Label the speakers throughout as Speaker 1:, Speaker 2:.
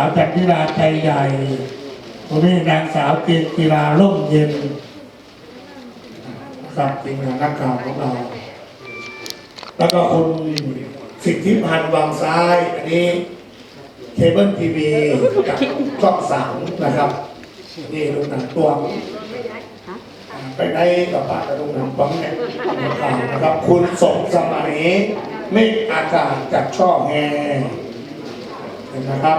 Speaker 1: สาวจันทิราใจใหญ่คนนี้นางสาวเกณฑ์กีฬาร่มเย็นนะครับทีมงานนักข่าวของเรา แล้วก็คุณสิทธิพันธ์วังซ้าย อันนี้เคเบิลทีวีจากช่องสามนะครับ นี่ดูหนังตัวไปได้กับป้าจะดูหนังปังเนี่ยข่าวนะครับ คุณสมสมัยเมฆอากาศจากช่อแฮเห็ นนะครับ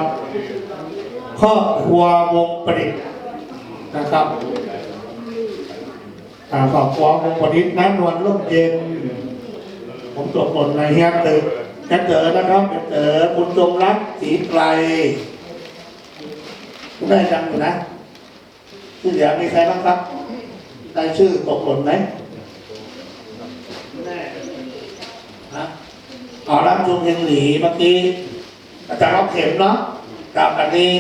Speaker 1: ครอบครัววงประดิษฐ์นะครับอ่าครอบครัววงประดิษฐ์น้ำนวลร่มเย็น ผมจบบทในเฮียตึกแกเจอนะครับแกเจอคุณจงรักสีไกลคุณได้จังอยู่นะที่เหลือมีใครบ้างครับ ได้ชื่อตกหล่นไหมฮะอ๋อรับชมเฮงหลีเมื่อกี้ อาจารย์รับเข็มเนาะกับอันนี้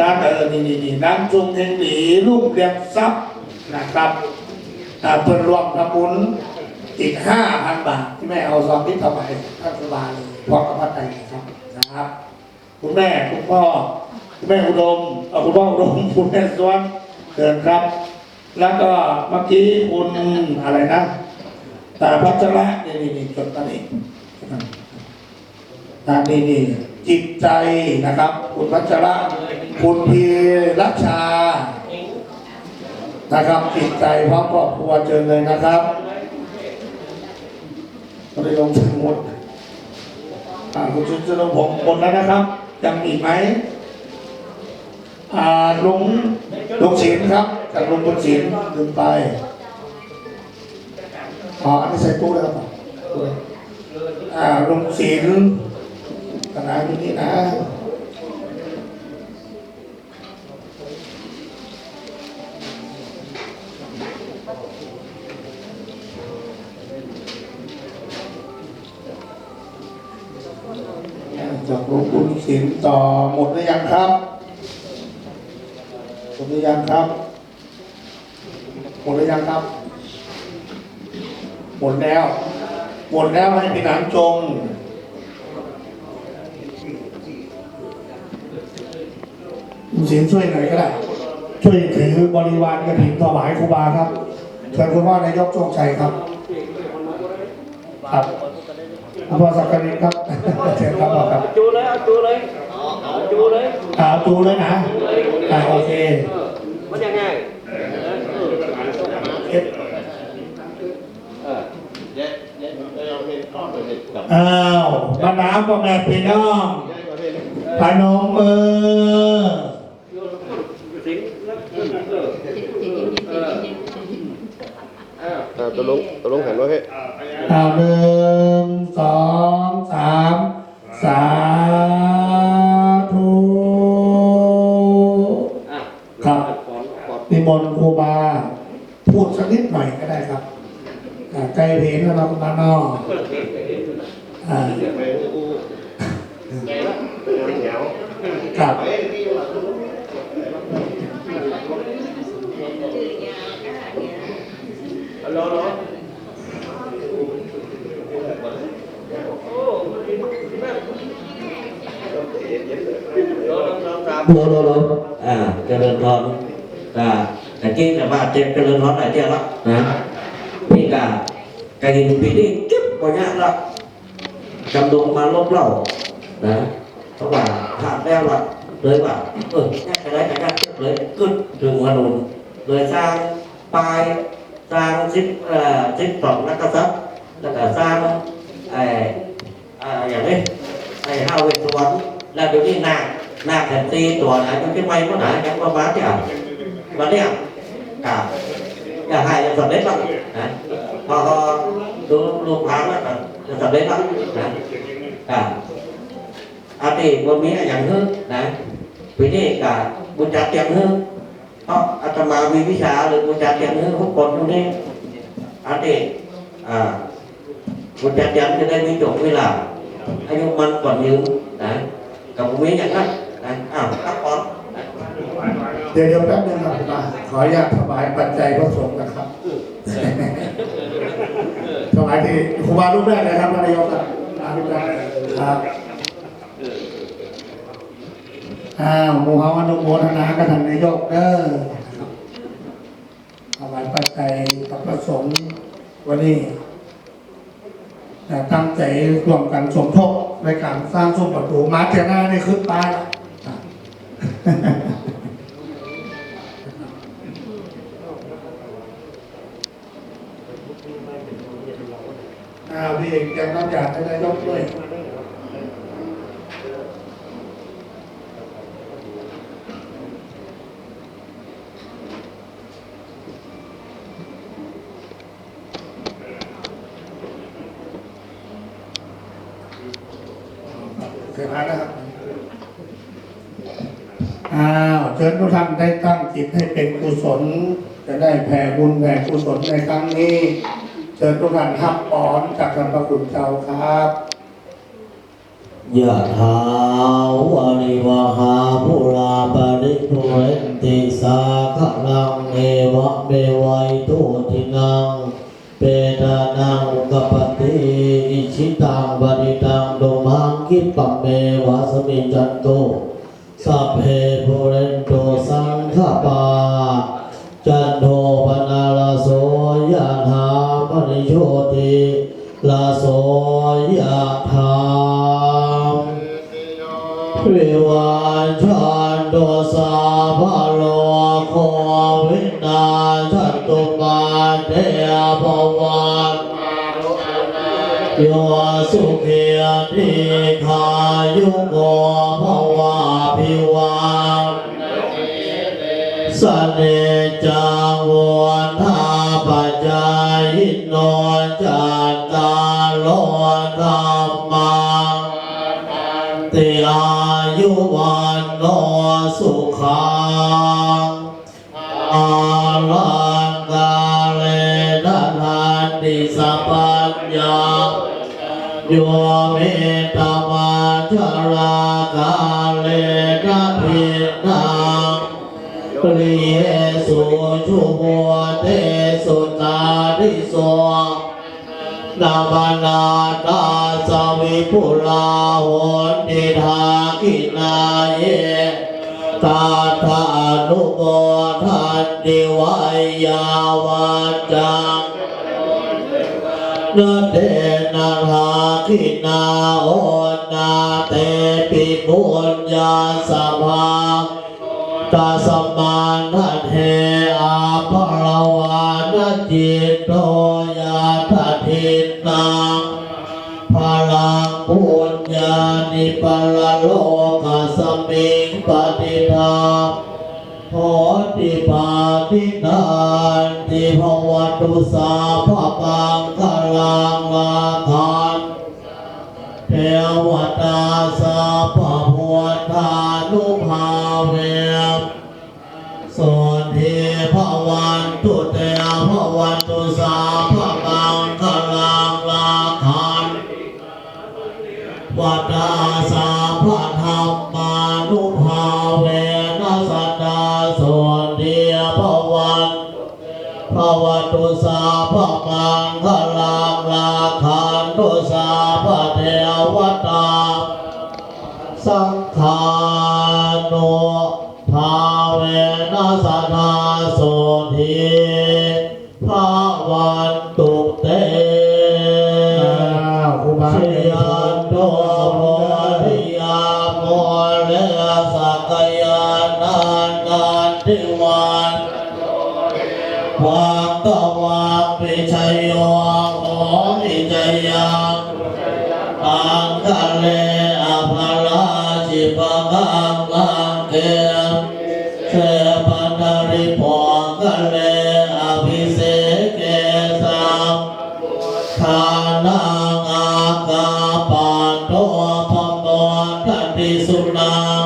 Speaker 1: ร้านเออนี่นี่นี่น้ำชมเฮงหลีลูกเรียงทรัพย์นะครับอ่เพิ่นรวมทำบุญอีกห้าพันบาทที่แม่เอาซองที่ถวายท่านสบายเลยพร้อมกับพระไตรครับนะครับ คุณแม่คุณพ่อคุณแม่อุดมเอาคุณพ่ออุดมคุณแม่สวนเดินครับ แล้วก็เมื่อกี้คุณอะไรนะตาพัชระนี่นี่นี่จดตอนนี้อ่านี่นี่ จิตใจนะครับ คุณพัชระคุณพีรัชชา นะครับจิตใจพร้อมครอบครัวเชิญเลยนะครับก็ได้ลงสมุดอ่าคุณชุนจะลงผมหมดแล้วนะครับยังอีกไหมอ่าลุงลุงศิลป์ครับ จากลุงบุญศิลป์ลืมไปอ๋ออันนี้ใส่ตู้แล้วครับอ่าลุงศิล ป์ขนาดนี้นะจากหลวงปู่ศิลป์ต่อหมดหรือยังครับหมดหรือยังครับหมดหรือยังครับ หมดแล้ว หมดแล้วให้พี่หนามจง คุณศิลป์ช่วยหน่อยก็ได้ ช่วยถือบริวารกระถิ่นถวายครูบาครับเชิญคุณพ่อนายกโชคชัยครับ ครับคุณพ่อสักการิครับเชิญครับพ่อครับ
Speaker 2: จูเลยเอาจูเลยเอาจูเลย
Speaker 1: อ่าดูเลยนะอ่าโอเค
Speaker 2: เออมันยังไงเออเออ
Speaker 1: เอ็ด
Speaker 2: เออ
Speaker 1: อ้าวมาน้ำพ่อแม่พี่น้องพนมมือ
Speaker 2: สิงแล้วเออเออเออเออ
Speaker 3: อ่า ตกลงตกลงหันว่าให้
Speaker 1: อ้าหนึ่งสองสามสาธุครับ
Speaker 2: นิ
Speaker 1: มนต์ครูบา พูดสักนิดหน่อยก็ได้ครับอ่ใจเพลนแล้วเรามานอกอ่าครับ
Speaker 2: ฮัลโหลฮัลโหลโอ้แม่โหลลองลองสาม
Speaker 4: โลโลโลอ่าเจริญพรอ่าแต่กี้จะว่าเจ็บเจริญพ รไหนเจ้าละนะพี่กาไก่ปีนี้เก็บกว่านี้ละจำดงมาลบเล่านะเพราะว่าผ่านแล้วละเลยว่าเออแค่ไหนแต่ก็เลยขึ้นถึงวนุนเลยสร้างปลายสร้างซิปเอ่อซิปสองนักกษัตริย์แล้วก็สร้างไอ้อ่าอย่างนี้ไอ้ห้าเวทสวรรค์แล้วเดี๋ยวนี้นาคนาแผ่นตีตัวไหนมันจะไปเมื่อไหร่ยังประมาณเนี่ยวันเนี้ยกับอย่าให้จะสำเร็จแล้วนะพอเขาดูลูกค้าแล้วก็จะสำเร็จแล้วนะกับอาทิตย์วันนี้อย่างนึงนะปีนี้กับบุญจัดเตรียมนึง เพราะอาตมามีวิชาหรือบุญจัดเตรียมนึงทุกคนตรงนี้อาทิตย์อ่าบุญจัดเตรียมจะได้มีจบเวลาอายุมันก่อนยืมนะกับผมเองอย่างนั้นนะอ้าวครับก่อน
Speaker 1: เดี๋ยวเดี๋ยวแป๊บนึงครับคุณตาขออนุญาตถวายปัจจัยพระสงฆ์นะครับถวายที่ครูบารูปแรกเลยครับท่านนายกครับอารูปแรกครับ อ้าวหมู่เฮาอนุโมทนากับท่านนายกเด้อถวายปัจจัยกับพระสงฆ์วันนี้แต่ตั้งใจรวมกันสมทบในการสร้างซุ้มประตูมาเทียหน้านี่ขึ้นตายแล้วอ้าวพี่เอกยังต้องการให้นายกด้วย เส ร็จแล้วนะครับอ้าวเชิญทุกท่านได้ตั้งจิตให้เป็นกุศล จะได้แผ่บุญแผ่กุศลในครั้งนี้ เชิญทุกท่านทับปอนจากท่านพระคุณเจ้าครับ
Speaker 5: ยะถาวาริวหา ลาโสยะถาวิวาชันโตสาภาโลโควินาชันตุมาเตภวันโยสุขียติขายุโกภวะพิวันสเนจังวันทาปัจจายโนจัตตา โยเมตตามาชรากาเลนะพินังริเยสุชุโมเตสุตาริโสนามานาตาสวิปุลาโหติทากินาเยตาทานุโมทันติวายาวัจจังนาเต นาทากินาโอนาเตปิปุญญาสภาตาสมานทัเทอาภรวานจิตโตยาทัทินังพลังปุญญานิปลโลกสมิงปฏิทา โหติปาตินานติภวัตุสาภาปังคลังลาคันเทวตาสาพะพุทธานุภาเวส่วนเทพวันตุเตภวันตุสาพะกังคลังลาคันวัตาสาพะธรรมานุ ตุสาภะมังคลังลาคันตุสาภะเทวตา สังฆานุภาเวนะสทาโส เลอภลาจิปะกังกังเกมเสปันดาริปองคะเลอภิเสเกสังทานังอากาปันโตปะโมทันติสุนัง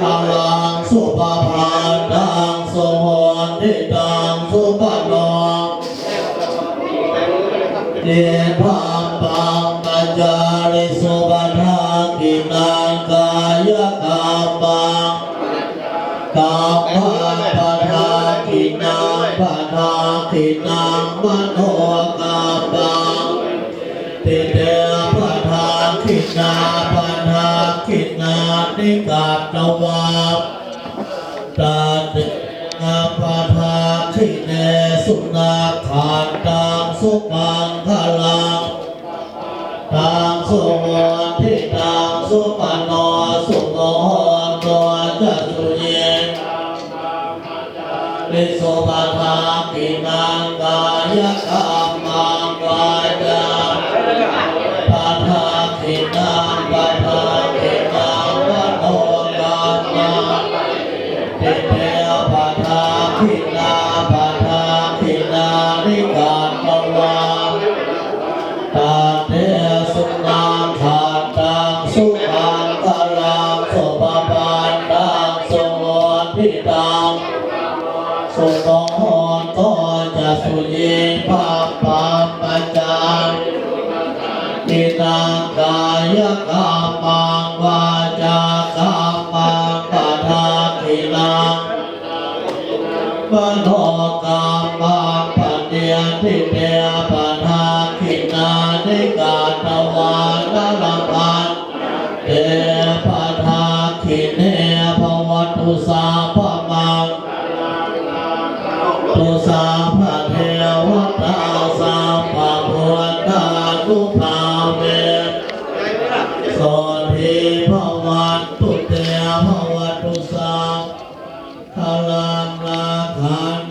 Speaker 5: พลังสุภาพานังสมวนทิตังสุปโนเดพังปัง จาริสุปทากินังกายกรรมังกรรมังปทากินังปทากินังมโนกรรมังติเตปะทาคินาปะทาคินานิกาตวาตาติอาปาทาขิเนสุนาคานตังสุมังคลังตัง สุวรรณทิตังสุปนโนสุโมหนตัวจัตุเยวิสุปทาปินังกายกรรมังกายะ ทิตังสุโมหนก็จะสุยิภาปาปัจจานตินังกายกรรมังวาจากรรมังปะทาทินังมโนกรรมังปะเดียทิเตป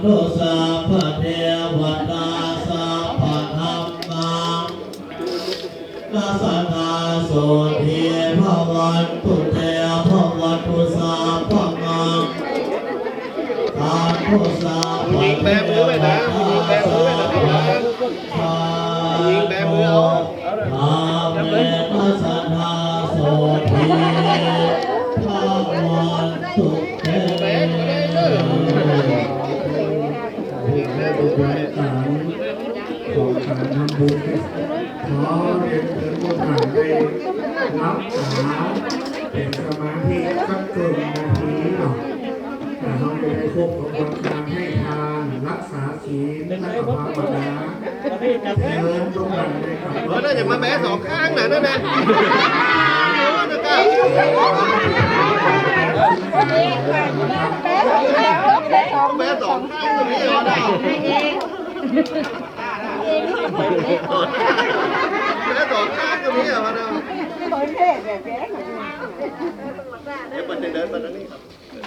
Speaker 5: คันตุสาภะเทวตาสาภะธรรมังนาสนาโสทิภวันตุเตภวัตุสาภะมัง
Speaker 3: ยิงแบมือไปนะยิงแบมือไปนะยิงแบมือเอา
Speaker 5: อาเมตสนาโสทิภาวันตุเต
Speaker 1: ของการทำบุญขอเรียนเชิญผู้ท่านได้รับขาเป็นสมาธิสักเกินนาทีเนาะแต่เราจะได้ควบคุมการให้ทานรักษาศีลและภาวนาเชิญทุกท่านได้กลับ
Speaker 3: เออน่าจะมาแบะสองข้างหนะนั่นนะเออนะครับ แบะสองข้างตรงนี้เอาได้แบะสองข้างตรงนี้เอาได้เดี๋ยวมันจะเดินมาทางนี้ครับ